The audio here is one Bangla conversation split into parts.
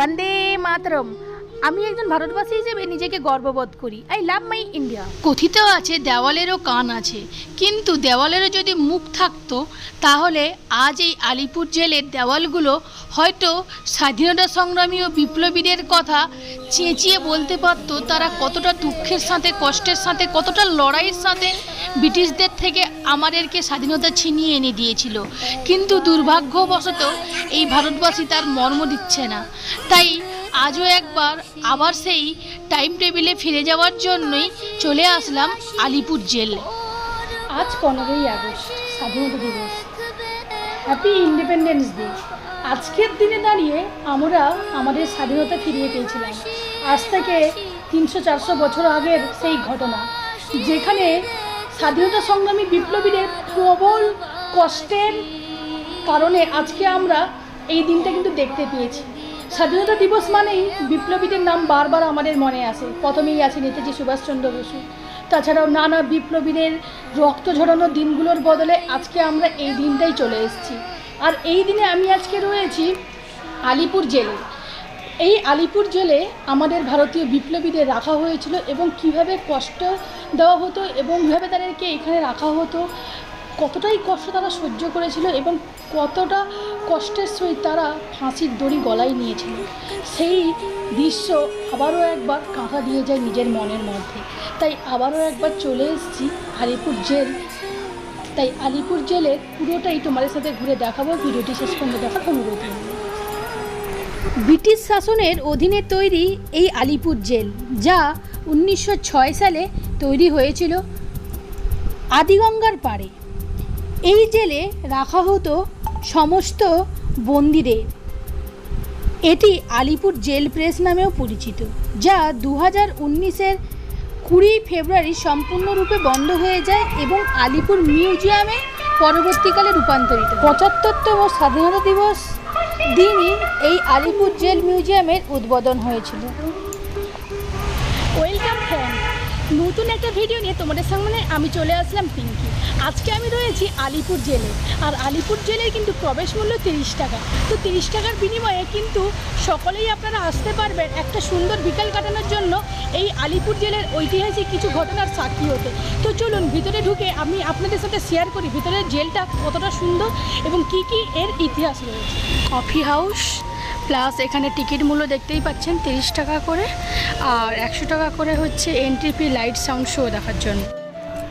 বন্দে মাতরম। আমি একজন ভারতবাসী হিসেবে নিজেকে গর্ববোধ করি। আই লাভ মাই ইন্ডিয়া কথিত আছে, দেওয়ালেরও কান আছে। কিন্তু দেওয়ালেরও যদি মুখ থাকতো, তাহলে আজ এই আলিপুর জেলের দেওয়ালগুলো হয়তো স্বাধীনতা সংগ্রামী ও বিপ্লবীদের কথা চেঁচিয়ে বলতে পারতো, তারা কতটা দুঃখের সাথে, কষ্টের সাথে, কতটা লড়াইয়ের সাথে ব্রিটিশদের থেকে আমাদেরকে স্বাধীনতা ছিনিয়ে এনে দিয়েছিল। কিন্তু দুর্ভাগ্যবশত এই ভারতবাসী তার মর্ম দিচ্ছে না। তাই আজও একবার আবার সেই টাইম টেবিলে ফিরে যাওয়ার জন্যই চলে আসলাম আলিপুর জেল। আজ পনেরোই আগস্ট, স্বাধীনতা দিবস। হ্যাপি ইন্ডিপেন্ডেন্স ডে আজকের দিনে দাঁড়িয়ে আমরা আমাদের স্বাধীনতা ফিরিয়ে পেয়েছিলাম। আজ থেকে তিনশো চারশো বছর আগের সেই ঘটনা, যেখানে স্বাধীনতা সংগ্রামী বিপ্লবীদের প্রবল কষ্টের কারণে আজকে আমরা এই দিনটা কিন্তু দেখতে পেয়েছি। স্বাধীনতা দিবস মানেই বিপ্লবীদের নাম বারবার আমাদের মনে আসে। প্রথমেই আছে নেতাজি সুভাষচন্দ্র বসু। তাছাড়াও নানা বিপ্লবীদের রক্ত ঝরানো দিনগুলোর বদলে আজকে আমরা এই দিনটাই চলে এসেছি। আর এই দিনে আমি আজকে রয়েছি আলিপুর জেলে। এই আলিপুর জেলে আমাদের ভারতীয় বিপ্লবীদের রাখা হয়েছিল এবং কীভাবে কষ্ট দেওয়া হতো এবং কীভাবে তাদেরকে এখানে রাখা হতো, কতটাই কষ্ট তারা সহ্য করেছিল এবং কতটা কষ্টের সহিত তারা ফাঁসির দড়ি গলায় নিয়েছিল, সেই দৃশ্য আবারও একবার কাঁথা দিয়ে যায় নিজের মনের মধ্যে। তাই আবারও একবার চলে এসেছি আলিপুর জেল। তাই আলিপুর জেলের পুরোটাই তোমাদের সাথে ঘুরে দেখাবো। ভিডিওটি শেষ পর্যন্ত দেখার অনুরোধ ব্রিটিশ শাসনের অধীনে তৈরি এই আলিপুর জেল, যা উনিশশো ছয় সালে তৈরি হয়েছিল আদিগঙ্গার পাড়ে। এই জেলে রাখা হতো সমস্ত বন্দিদের। এটি আলিপুর জেল প্রেস নামেও পরিচিত, যা দু হাজার উনিশের কুড়ি ফেব্রুয়ারি সম্পূর্ণরূপে বন্ধ হয়ে যায় এবং আলিপুর মিউজিয়ামে পরবর্তীকালে রূপান্তরিত পঁচাত্তরতম স্বাধীনতা দিবস দিনই এই আলিপুর জেল মিউজিয়ামের উদ্বোধন হয়েছিল। ওয়েলকাম নতুন একটা ভিডিও নিয়ে তোমাদের সামনে আমি চলে আসলাম পিঙ্কি। আজকে আমি রয়েছি আলিপুর জেলে। আর আলিপুর জেলের কিন্তু প্রবেশ মূল্য তিরিশ টাকা। তো তিরিশ টাকার বিনিময়ে কিন্তু সকলেই আপনারা আসতে পারবেন একটা সুন্দর বিকাল কাটানোর জন্য এই আলিপুর জেলের ঐতিহাসিক কিছু ঘটনার সাক্ষী হতে। তো চলুন, ভিতরে ঢুকে আমি আপনাদের সাথে শেয়ার করি ভিতরের জেলটা কতটা সুন্দর এবং কি কি এর ইতিহাস রয়েছে। কফি হাউস প্লাস এখানে টিকিট মূল্য দেখতেই পাচ্ছেন, তিরিশ টাকা করে। আর একশো টাকা করে হচ্ছে entry fee light sound show দেখার জন্য।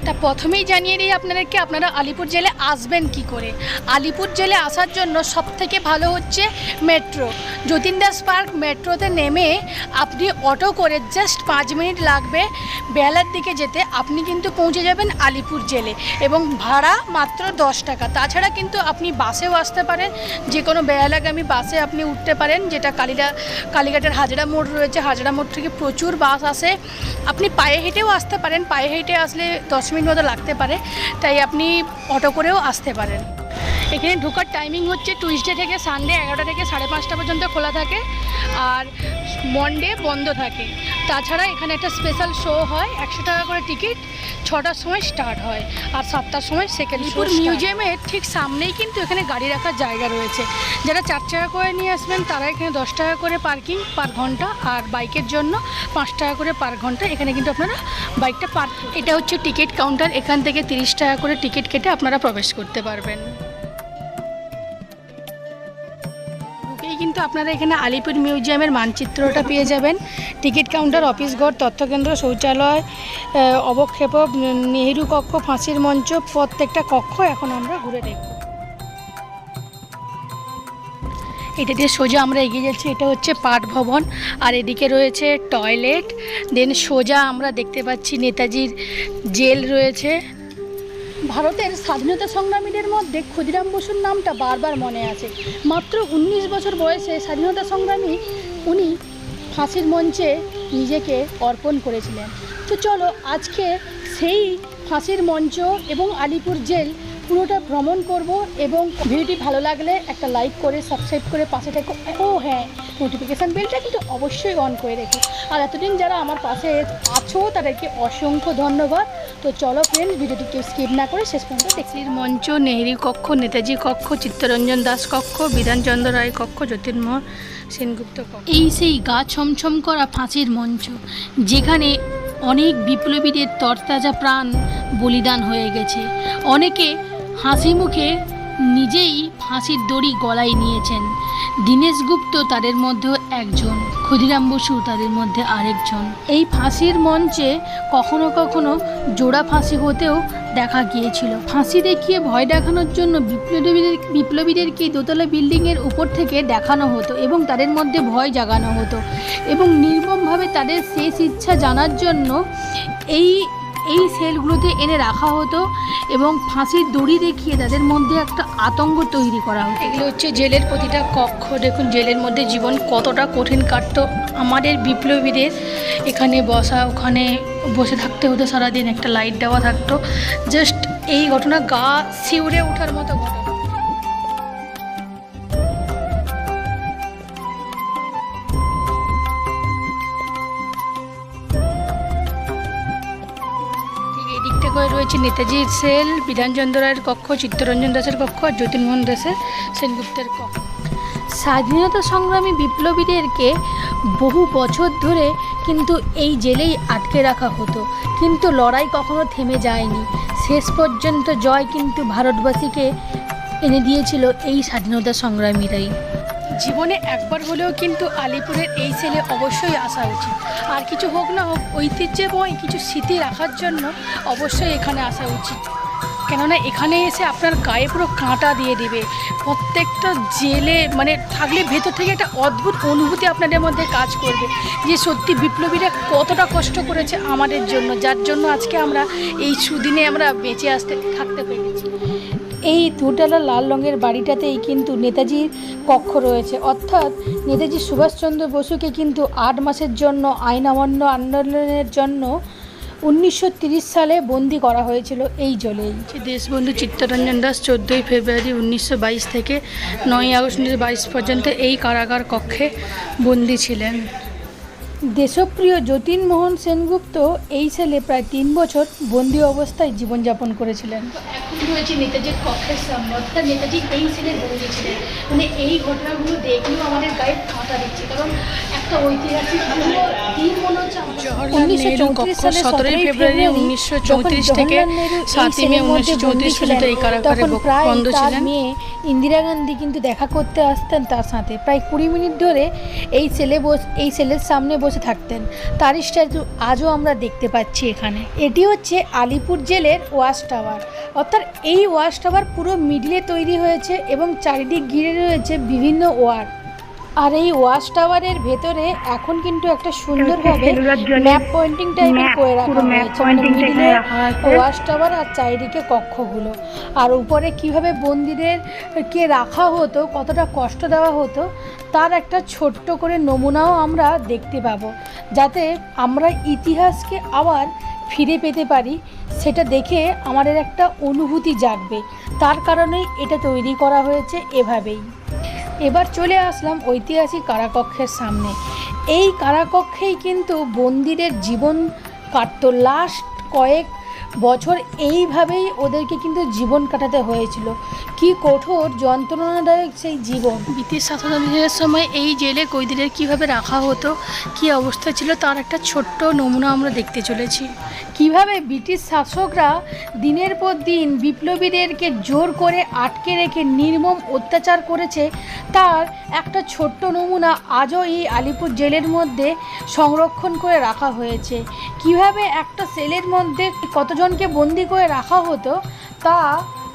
তা প্রথমেই জানিয়ে দিই আপনাদেরকে, আপনারা আলিপুর জেলে আসবেন কি করে? আলিপুর জেলে আসার জন্য সব থেকে ভালো হচ্ছে মেট্রো। যতীন দাস পার্ক মেট্রোতে নেমে আপনি অটো করে জাস্ট পাঁচ মিনিট লাগবে বেলার দিকে যেতে। আপনি কিন্তু পৌঁছে যাবেন আলিপুর জেলে এবং ভাড়া মাত্র দশ টাকা। তাছাড়া কিন্তু আপনি বাসেও আসতে পারেন যে কোনো বেহালাগামী বাসে আপনি উঠতে পারেন, যেটা কালিরা, কালীঘাটের হাজরা মোড় রয়েছে, হাজরা মোড় থেকে প্রচুর বাস আসে। আপনি পায়ে হেঁটেও আসতে পারেন, পায়ে হেঁটে আসলে দশ মিনিট মতো লাগতে পারে, তাই আপনি অটো করেও আসতে পারেন। এখানে ঢুকার টাইমিং হচ্ছে টুইসডে থেকে সানডে এগারোটা থেকে সাড়ে পাঁচটা পর্যন্ত খোলা থাকে আর মন্ডে বন্ধ থাকে। তাছাড়া এখানে একটা স্পেশাল শো হয়, একশো টাকা করে টিকিট ছটার সময় স্টার্ট হয় আর সাতটার সময় সেকেন্ড শো মিউজিয়ামের ঠিক সামনেই কিন্তু এখানে গাড়ি রাখার জায়গা রয়েছে। যারা চার টাকা করে নিয়ে আসবেন তারা এখানে দশ টাকা করে পার্কিং পার ঘণ্টা আর বাইকের জন্য পাঁচ টাকা করে পার ঘণ্টা। এখানে কিন্তু আপনারা বাইকটা পার্ক এটা হচ্ছে টিকিট কাউন্টার এখান থেকে তিরিশ টাকা করে টিকিট কেটে আপনারা প্রবেশ করতে পারবেন। কিন্তু আপনারা এখানে আলিপুর মিউজিয়ামের মানচিত্রটা পেয়ে যাবেন। টিকিট কাউন্টার, অফিস ঘর, তথ্যকেন্দ্র, শৌচালয় অবক্ষেপক, নেহেরু কক্ষ, ফাঁসির মঞ্চ, প্রত্যেকটা কক্ষ এখন আমরা ঘুরে দেখব। এটা দিয়ে সোজা আমরা এগিয়ে যাচ্ছি, এটা হচ্ছে পাট ভবন, আর এদিকে রয়েছে টয়লেট। দেন সোজা আমরা দেখতে পাচ্ছি নেতাজির জেল রয়েছে। ভারতের স্বাধীনতা সংগ্রামীদের মধ্যে ক্ষুদিরাম বসুর নামটা বারবার মনে আছে। মাত্র উনিশ বছর বয়সে স্বাধীনতা সংগ্রামী উনি ফাঁসির মঞ্চে নিজেকে অর্পণ করেছিলেন। তো চলো আজকে সেই ফাঁসির মঞ্চ এবং আলিপুর জেল পুরোটা ভ্রমণ করব এবং ভিডিওটি ভালো লাগলে একটা লাইক করে সাবস্ক্রাইব করে পাশে থাকো। ও হ্যাঁ নোটিফিকেশান বেলটা কিন্তু অবশ্যই অন করে রেখো। আর এতদিন যারা আমার পাশে আছো তাদেরকে অসংখ্য ধন্যবাদ। তো চলো ফ্রেন্ড ভিডিওটি কেউ স্কিপ না করে শেষ পর্যন্ত দেখলির মঞ্চ নেহেরি কক্ষ নেতাজি কক্ষ চিত্তরঞ্জন দাস কক্ষ বিধানচন্দ্র রায় কক্ষ জ্যোতির্ময় সেনগুপ্ত কক্ষ। এই সেই গা ছমছম করা ফাঁসির মঞ্চ যেখানে অনেক বিপ্লবীদের তরতাজা প্রাণ বলিদান হয়ে গেছে। অনেকে হাসি মুখে নিজেই ফাঁসির দড়ি গলায় নিয়েছেন। দীনেশ গুপ্ত তাদের মধ্যে একজন, ক্ষুদিরাম বসু তাদের মধ্যে আরেকজন। এই ফাঁসির মঞ্চে কখনো কখনো জোড়া ফাঁসি হতেও দেখা গিয়েছিল। ফাঁসি দেখিয়ে ভয় দেখানোর জন্য বিপ্লবীদের, বিপ্লবীদেরকে দোতলা বিল্ডিংয়ের উপর থেকে দেখানো হতো এবং তাদের মধ্যে ভয় জাগানো হতো এবং নির্মমভাবে তাদের শেষ ইচ্ছা জানার জন্য এই এই সেলগুলোতে এনে রাখা হতো এবং ফাঁসির দড়ি দেখিয়ে তাদের মধ্যে একটা আতঙ্ক তৈরি করা হতো। এগুলো হচ্ছে জেলের প্রতিটা কক্ষ। দেখুন, জেলের মধ্যে জীবন কতটা কঠিন কাটত। আমাদের বিপ্লবীদের এখানে বসা, ওখানে বসে থাকতে হতো সারাদিন। একটা লাইট দেওয়া থাকতো। জাস্ট এই ঘটনা গা শিউরে ওঠার মতো ঘটনা। রয়েছে নেতাজির সেল বিধানচন্দ্র রায়ের কক্ষ, চিত্তরঞ্জন দাসের কক্ষ আর জ্যোতির্মোহন দাসের সেনগুপ্তের কক্ষ। স্বাধীনতা সংগ্রামী বিপ্লবীদেরকে বহু বছর ধরে কিন্তু এই জেলেই আটকে রাখা হতো। কিন্তু লড়াই কখনো থেমে যায়নি। শেষ পর্যন্ত জয় কিন্তু ভারতবাসীকে এনে দিয়েছিল এই স্বাধীনতা সংগ্রামীরাই। জীবনে একবার হলেও কিন্তু আলিপুরের এই সেলে অবশ্যই আসা উচিত। আর কিছু হোক না হোক ঐতিহ্যময় কিছু স্মৃতি রাখার জন্য অবশ্যই এখানে আসা উচিত। কেননা এখানে এসে আপনার গায়ে পুরো কাঁটা দিয়ে দেবে। প্রত্যেকটা জেলে মানে থাকলে ভেতর থেকে একটা অদ্ভুত অনুভূতি আপনাদের মধ্যে কাজ করবে। যে সত্যি বিপ্লবীরা কতটা কষ্ট করেছে আমাদের জন্য, যার জন্য আজকে আমরা এই সুদিনে আমরা বেঁচে আসতে, থাকতে পেরেছি। এই দুতলা লাল রঙের বাড়িটাতেই কিন্তু নেতাজির কক্ষ রয়েছে। অর্থাৎ নেতাজি সুভাষচন্দ্র বসুকে কিন্তু আট মাসের জন্য আইন অমান্য আন্দোলনের জন্য উনিশশো সালে বন্দি করা হয়েছিল এই জলেই। দেশবন্ধু চিত্তরঞ্জন দাস চোদ্দোই ফেব্রুয়ারি উনিশশো বাইশ থেকে নয় আগস্ট উনিশশো বাইশ পর্যন্ত এই কারাগার কক্ষে বন্দি ছিলেন। দেশপ্রিয় যতীনমোহন সেনগুপ্ত এই সেলে প্রায় তিন বছর বন্দি অবস্থায় জীবনযাপন করেছিলেন। এখন রয়েছে নেতাজির কক্ষের সামনে। অর্থাৎ নেতাজি এই সেলে বন্দি ছিলেন। মানে এই ঘটনাগুলো দেখলেও আমাদের গায়ে কাঁটা দিচ্ছে। কারণ একটা ঐতিহাসিক দিন মনে হচ্ছে উনিশশো চৌত্রিশ সালে সতেরোই ফেব্রুয়ারি উনিশশো চৌত্রিশ থেকে সাতই মে উনিশশো চৌত্রিশ পর্যন্ত এই কারাগারে বন্ধ ছিলেন। মেয়ে ইন্দিরা গান্ধী কিন্তু দেখা করতে আসতেন তার সাথে। প্রায় কুড়ি মিনিট ধরে এই সেলে বস এই সেলের সামনে বসে থাকতেন। তার স্ট্যাচু আজও আমরা দেখতে পাচ্ছি এখানে। এটি হচ্ছে আলিপুর জেলের ওয়াচ টাওয়ার। অর্থাৎ এই ওয়াচ টাওয়ার পুরো মিডলে তৈরি হয়েছে এবং চারিদিক ঘিরে রয়েছে বিভিন্ন ওয়ার্ড আর এই ওয়াচ টাওয়ারের ভেতরে এখন কিন্তু একটা সুন্দরভাবে ম্যাপ পয়েন্টিং টাইপের করে রাখা হয়েছে। মানে ওয়াচ টাওয়ার আর চারিদিকে কক্ষগুলো। আর উপরে কীভাবে বন্দীদের কে রাখা হতো কতটা কষ্ট দেওয়া হতো তার একটা ছোট্ট করে নমুনাও আমরা দেখতে পাবো। যাতে আমরা ইতিহাসকে আবার ফিরে পেতে পারি সেটা দেখে আমাদের একটা অনুভূতি জাগবে। তার কারণেই এটা তৈরি করা হয়েছে এভাবেই। এবার চলে আসলাম ঐতিহাসিক কারাকক্ষের সামনে। এই কারাকক্ষেই কিন্তু বন্দিরের জীবন কাটত। লাস্ট কয়েক বছর এইভাবেই ওদেরকে কিন্তু জীবন কাটাতে হয়েছিল। কি কঠোর যন্ত্রণাদায়ক সেই জীবন। ব্রিটিশ শাসনের সময় এই জেলে কয়েদিদের কীভাবে রাখা হতো কি অবস্থা ছিল তার একটা ছোট্ট নমুনা আমরা দেখতে চলেছি। কীভাবে ব্রিটিশ শাসকরা দিনের পর দিন বিপ্লবীদেরকে জোর করে আটকে রেখে নির্মম অত্যাচার করেছে তার একটা ছোট্ট নমুনা আজও এই আলিপুর জেলের মধ্যে সংরক্ষণ করে রাখা হয়েছে। কীভাবে একটা সেলের মধ্যে কতজনকে বন্দি করে রাখা হতো, তা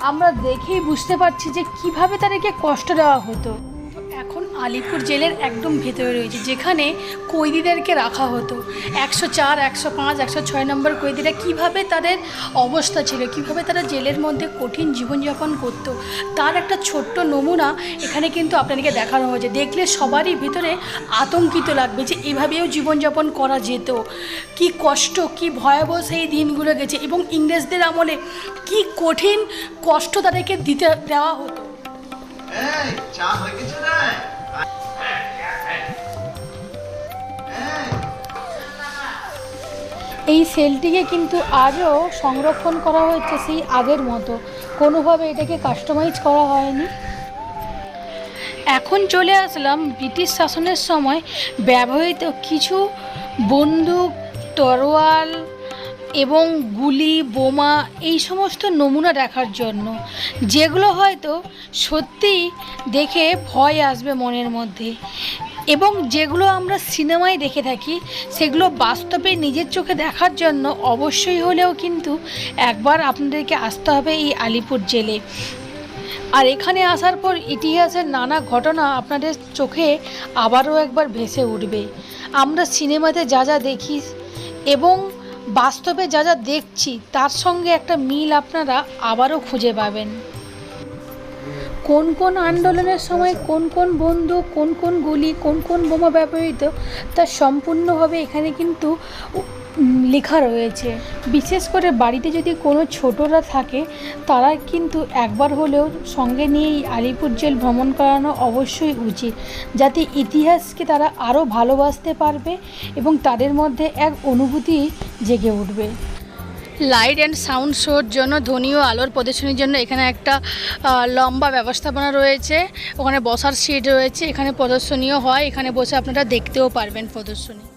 আমরা দেখেই বুঝতে পারছি যে কীভাবে তাদেরকে কষ্ট দেওয়া হতো। এখন আলিপুর জেলের একদম ভেতরে রয়েছে, যেখানে কয়েদিদেরকে রাখা হতো। একশো চার, একশো পাঁচ, একশো ছয় নম্বর কয়েদিরা কীভাবে তাদের অবস্থা ছিল, কীভাবে তারা জেলের মধ্যে কঠিন জীবনযাপন করতো, তার একটা ছোট্ট নমুনা এখানে কিন্তু আপনাদেরকে দেখানো হয়েছে। দেখলে সবারই ভিতরে আতঙ্কিত লাগবে যে এভাবেও জীবনযাপন করা যেত। কি কষ্ট, কি ভয়াবহ সেই দিনগুলো গেছে এবং ইংরেজদের আমলে কি কঠিন কষ্ট তাদেরকে দিতে দেওয়া হতো। এই সেলটিকে কিন্তু আজও সংরক্ষণ করা হয়েছে সেই আগের মতো। কোনোভাবে এটাকে কাস্টমাইজ করা হয়নি। এখন চলে আসলাম ব্রিটিশ শাসনের সময় ব্যবহৃত কিছু বন্দুক, তরোয়াল এবং গুলি, বোমা এই সমস্ত নমুনা দেখার জন্য। যেগুলো হয়তো সত্যিই দেখে ভয় আসবে মনের মধ্যে। এবং যেগুলো আমরা সিনেমায় দেখে থাকি, সেগুলো বাস্তবে নিজের চোখে দেখার জন্য অবশ্যই হলেও কিন্তু একবার আপনাদেরকে আসতে হবে এই আলিপুর জেলে। আর এখানে আসার পর ইতিহাসের নানা ঘটনা আপনাদের চোখে আবারও একবার ভেসে উঠবে। আমরা সিনেমাতে যা যা দেখি এবং বাস্তবে যা যা দেখছি তার সঙ্গে একটা মিল আপনারা আবারও খুঁজে পাবেন। কোন কোন আন্দোলনের সময় কোন কোন বন্ধু, কোন কোন গুলি, কোন কোন বোমা ব্যবহৃত, তা সম্পূর্ণভাবে এখানে কিন্তু লেখা রয়েছে। বিশেষ করে বাড়িতে যদি কোনো ছোটরা থাকে, তারা কিন্তু একবার হলেও সঙ্গে নিয়ে এই আলিপুর জেল ভ্রমণ করানো অবশ্যই উচিত, যাতে ইতিহাসকে তারা আরও ভালোবাসতে পারবে এবং তাদের মধ্যে এক অনুভূতি জেগে উঠবে। লাইট অ্যান্ড সাউন্ড শোর জন্য ধ্বনি ও আলোর প্রদর্শনীর জন্য এখানে একটা লম্বা ব্যবস্থাপনা রয়েছে। ওখানে বসার সিট রয়েছে। এখানে প্রদর্শনীও হয়। এখানে বসে আপনারা দেখতেও পারবেন প্রদর্শনী।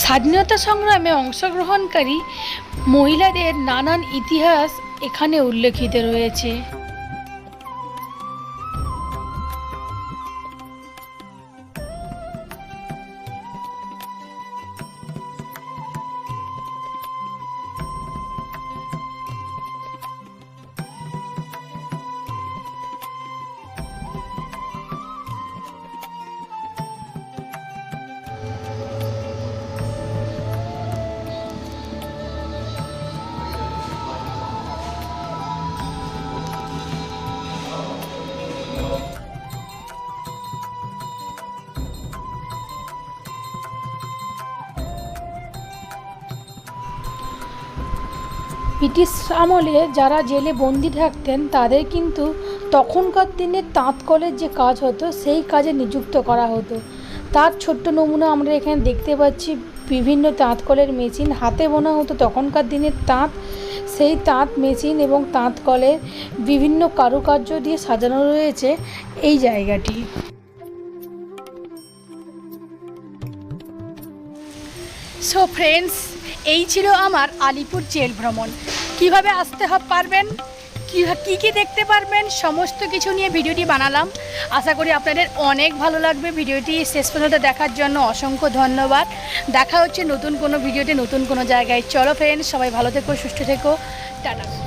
স্বাধীনতা সংগ্রামে অংশগ্রহণকারী মহিলাদের নানান ইতিহাস এখানে উল্লেখিত রয়েছে। ব্রিটিশ আমলে যারা জেলে বন্দি থাকতেন, তাদের কিন্তু তখনকার দিনে তাঁত কলের যে কাজ হতো, সেই কাজে নিযুক্ত করা হতো। তার ছোট্ট নমুনা আমরা এখানে দেখতে পাচ্ছি। বিভিন্ন তাঁত কলের মেশিন হাতে বোনা হতো তখনকার দিনের তাঁত। সেই তাঁত মেশিন এবং তাঁত কলের বিভিন্ন কারুকার্য দিয়ে সাজানো রয়েছে এই জায়গাটি। সো ফ্রেন্ডস এই ছিল আমার আলিপুর জেল ভ্রমণ। কীভাবে আসতে পারবেন, কী কী কী দেখতে পারবেন, সমস্ত কিছু নিয়ে ভিডিওটি বানালাম। আশা করি আপনাদের অনেক ভালো লাগবে ভিডিওটি। শেষ পর্যন্ত দেখার জন্য অসংখ্য ধন্যবাদ। দেখা হচ্ছে নতুন কোনো ভিডিওতে, নতুন কোনো জায়গায়। চলো ফ্রেন্ড সবাই ভালো থেকো, সুস্থ থেকো। টাটা।